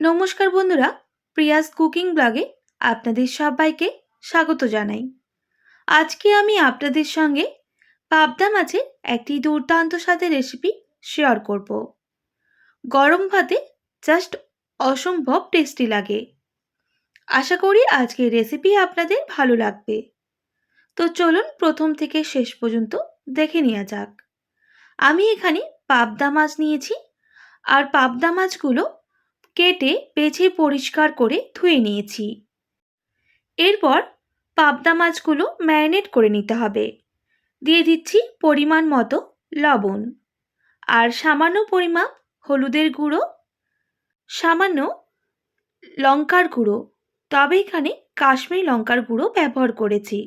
নমস্কার বন্ধুরা, Prius cooking ব্লগে আপনাদের সবাইকে স্বাগত জানাই। আজকে আমি আপনাদের সঙ্গে পাবদা মাছের একটি দুর্দান্ত স্বাদের রেসিপি শেয়ার করব। গরম ভাতে জাস্ট অসম্ভব টেস্টি লাগে। আশা করি আজকের রেসিপি আপনাদের ভালো লাগবে। তো চলুন প্রথম থেকে শেষ পর্যন্ত দেখে নেওয়া যাক। আমি এখানে পাবদা মাছ নিয়েছি, আর পাবদা মাছগুলো কেটে বেছে পরিষ্কার করে ধুয়ে নিয়েছি। এরপর পাবদা মাছগুলো ম্যারিনেট করে নিতে হবে। দিয়ে দিচ্ছি পরিমাণ মতো লবণ। আর সামান্য পরিমাপ হলুদের গুঁড়ো, সামান্য লঙ্কার গুঁড়ো। তবে এখানে কাশ্মীর লঙ্কার গুঁড়ো ব্যবহার করেছি।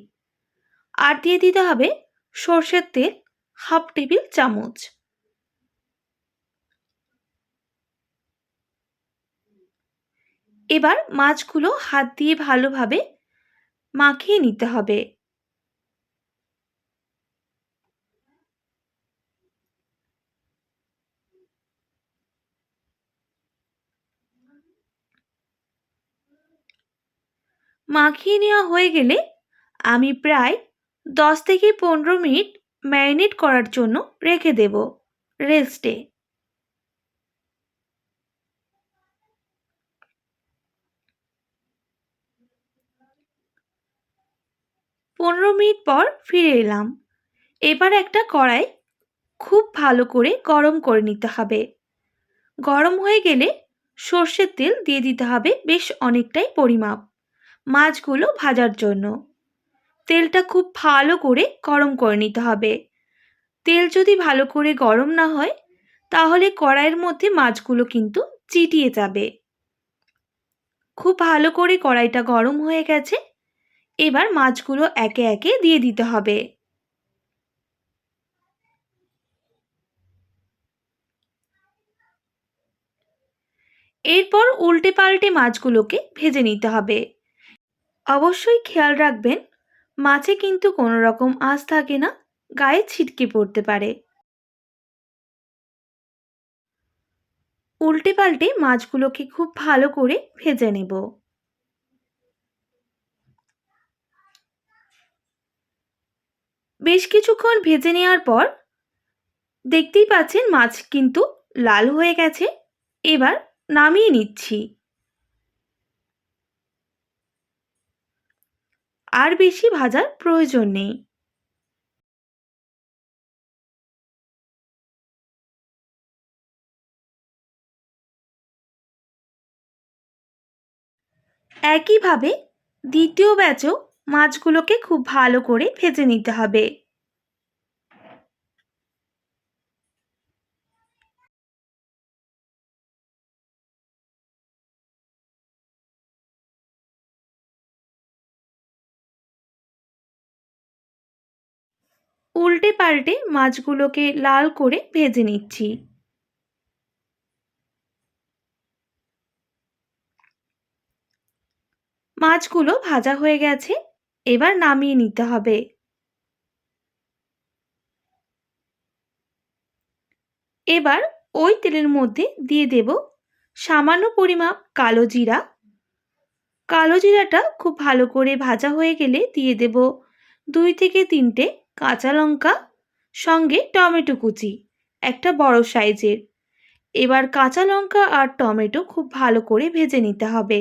আর দিয়ে দিতে হবে সর্ষের তেল হাফ টেবিল চামচ। এবার মাছগুলো হাত দিয়ে ভালোভাবে মাখিয়ে নিতে হবে। মাখিয়ে নেওয়া হয়ে গেলে আমি প্রায় দশ থেকে পনেরো মিনিট ম্যারিনেট করার জন্য রেখে দেব রেস্টে। পনেরো মিনিট পর ফিরে এলাম। এবার একটা কড়াই খুব ভালো করে গরম করে নিতে হবে। গরম হয়ে গেলে সর্ষের তেল দিয়ে দিতে হবে বেশ অনেকটাই পরিমাপ, মাছগুলো ভাজার জন্য। তেলটা খুব ভালো করে গরম করে নিতে হবে। তেল যদি ভালো করে গরম না হয়, তাহলে কড়াইয়ের মধ্যে মাছগুলো কিন্তু চিটিয়ে যাবে। খুব ভালো করে কড়াইটা গরম হয়ে গেছে এবার মাছগুলো একে একে দিয়ে দিতে হবে। এরপর উল্টে পাল্টে মাছগুলোকে ভেজে নিতে হবে। অবশ্যই খেয়াল রাখবেন, মাছে কিন্তু কোনো রকম আঁচ থাকে না, গায়ে ছিটকে পড়তে পারে। উল্টে পাল্টে মাছগুলোকে খুব ভালো করে ভেজে নেব। বেশ কিছুক্ষণ ভেজে নেওয়ার পর দেখতেই পাচ্ছেন মাছ কিন্তু লাল হয়ে গেছে। এবার নামিয়ে নিচ্ছি। আর বেশি ভাজার প্রয়োজন নেই। একইভাবে দ্বিতীয় ব্যাচও মাছগুলোকে খুব ভালো করে ভেজে নিতে হবে। উল্টে পাল্টে মাছগুলোকে লাল করে ভেজে নিচ্ছি। মাছগুলো ভাজা হয়ে গেছে। এবার নামিয়ে নিতে হবে। এবার ওই তেলের মধ্যে দিয়ে দেব সামান্য পরিমাপ কালো জিরা। কালো জিরাটা খুব ভালো করে ভাজা হয়ে গেলে দিয়ে দেব দুই থেকে তিনটে কাঁচা লঙ্কা, সঙ্গে টমেটো কুচি, একটা বড় সাইজের। এবার কাঁচা লঙ্কা আর টমেটো খুব ভালো করে ভেজে নিতে হবে।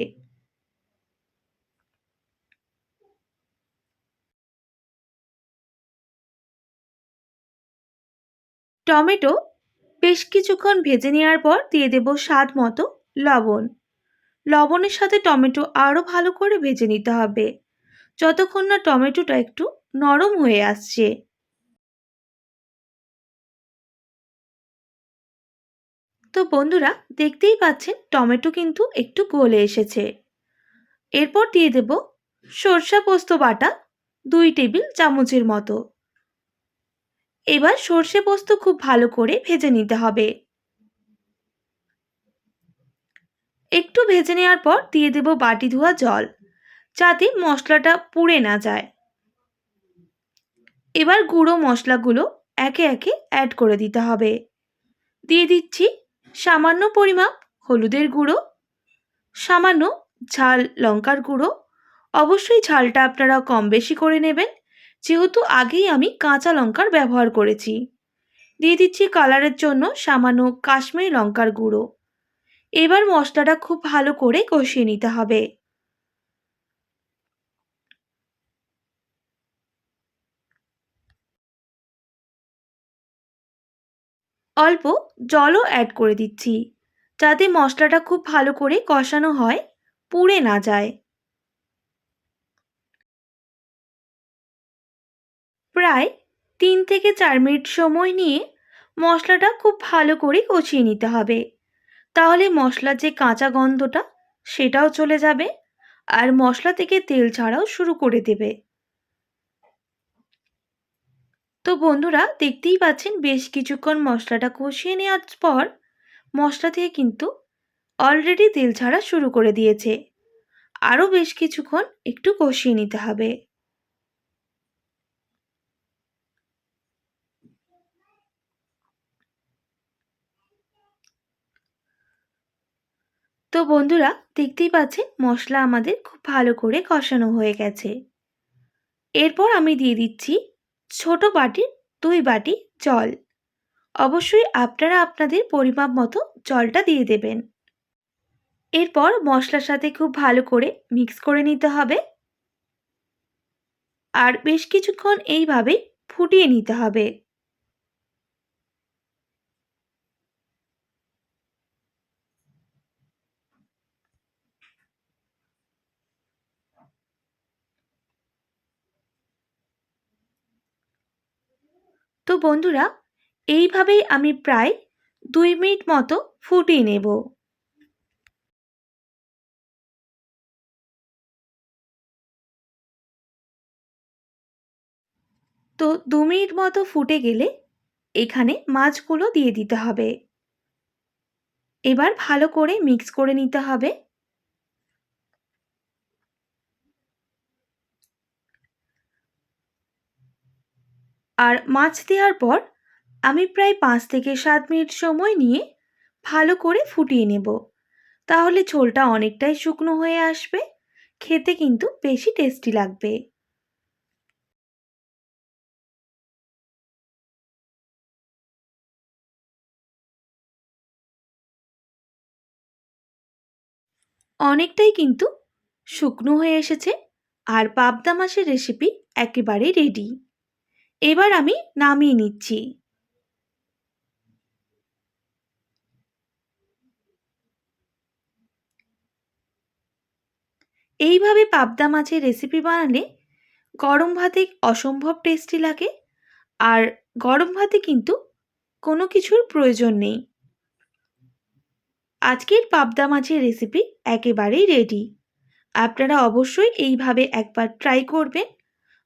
টমেটো বেশ কিছুক্ষণ ভেজে নেওয়ার পর দিয়ে দেব স্বাদ মতো লবণ। লবণের সাথে টমেটো আরও ভালো করে ভেজে নিতে হবে। যতক্ষণ না টমেটোটা একটু নরম হয়ে আসছে। তো বন্ধুরা, দেখতেই পাচ্ছেন টমেটো কিন্তু একটু গলে এসেছে। এরপর দিয়ে দেব সরষা পোস্ত বাটা দুই টেবিল চামচের মতো। এবার সর্ষে পোস্ত খুব ভালো করে ভেজে নিতে হবে। একটু ভেজে নেওয়ার পর দিয়ে দেব বাটি ধোয়া জল, যাতে মশলাটা পুড়ে না যায়। এবার গুঁড়ো মশলাগুলো একে একে অ্যাড করে দিতে হবে। দিয়ে দিচ্ছি সামান্য পরিমাপ হলুদের গুঁড়ো, সামান্য ঝাল লঙ্কার গুঁড়ো। অবশ্যই ঝালটা আপনারা কম বেশি করে নেবেন। যেহেতু আগেই আমি কাঁচা লঙ্কার ব্যবহার করেছি। দিয়ে দিচ্ছি কালারের জন্য সামান্য কাশ্মীরি লঙ্কার গুঁড়ো। এবার মশলাটা খুব ভালো করে কষিয়ে নিতে হবে। অল্প জলও অ্যাড করে দিচ্ছি। যাতে মশলাটা খুব ভালো করে কষানো হয়, পুড়ে না যায়। প্রায় তিন থেকে চার মিনিট সময় নিয়ে মশলাটা খুব ভালো করে কষিয়ে নিতে হবে। তাহলে মশলার যে কাঁচা গন্ধটা, সেটাও চলে যাবে আর মশলা থেকে তেল ছাড়াও শুরু করে দেবে। তো বন্ধুরা, দেখতেই পাচ্ছেন বেশ কিছুক্ষণ মশলাটা কষিয়ে নেওয়ার পর মশলা থেকে কিন্তু অলরেডি তেল ছাড়া শুরু করে দিয়েছে। আরও বেশ কিছুক্ষণ একটু কষিয়ে নিতে হবে। তো বন্ধুরা, দেখতেই পাচ্ছেন মশলা আমাদের খুব ভালো করে কষানো হয়ে গেছে। এরপর আমি দিয়ে দিচ্ছি ছোট বাটির দুই বাটি জল। অবশ্যই আপনারা আপনাদের পরিমাপ মতো জলটা দিয়ে দেবেন। এরপর মশলার সাথে খুব ভালো করে মিক্স করে নিতে হবে। আর বেশ কিছুক্ষণ এইভাবেই ফুটিয়ে নিতে হবে। বন্ধুরা, এইভাবেই আমি প্রায় দুই মিনিট মতো ফুটিয়ে নেব। তো দু মিনিট মতো ফুটে গেলে এখানে মাছগুলো দিয়ে দিতে হবে। এবার ভালো করে মিক্স করে নিতে হবে। আর মাছ দেওয়ার পর আমি প্রায় পাঁচ থেকে সাত মিনিট সময় নিয়ে ভালো করে ফুটিয়ে নেব। তাহলে ঝোলটা অনেকটাই শুকনো হয়ে আসবে, খেতে কিন্তু বেশি টেস্টি লাগবে। অনেকটাই কিন্তু শুকনো হয়ে এসেছে, আর পাবদা মাছের রেসিপি একেবারে রেডি এবার আমি নামিয়ে নিচ্ছি। এইভাবে পাবদা মাছের রেসিপি বানালে গরম ভাতে অসম্ভব টেস্টি লাগে আর গরম ভাতে কিন্তু কোনো কিছুর প্রয়োজন নেই। আজকের পাবদা মাছের রেসিপি একেবারেই রেডি আপনারা অবশ্যই এইভাবে একবার ট্রাই করবেন।